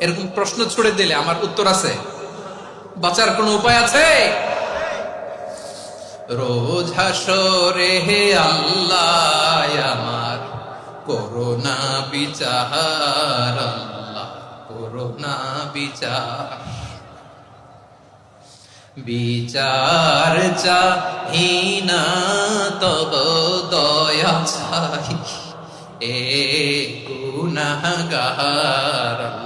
এরকম প্রশ্ন ছুড়ে দিলে আমার উত্তর আছে। বাঁচার কোনো উপায় আছে? রোজ হাসরে হে আল্লাহ, আমার করোনা বিচার, আল্লাহ করোনা বিচার। বিচার চাহিনা তব দয়া চাই এ গুনাহগার, আল্লাহ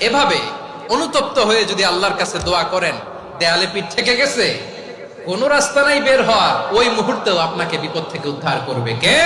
এভাবে অনুতপ্ত হয়ে যদি আল্লাহর কাছে দোয়া করেন, দেয়ালে পিঠ থেকে গেছে, কোন রাস্তা নাই বের হওয়া, ওই মুহূর্তেও আপনাকে বিপদ থেকে উদ্ধার করবে। কে?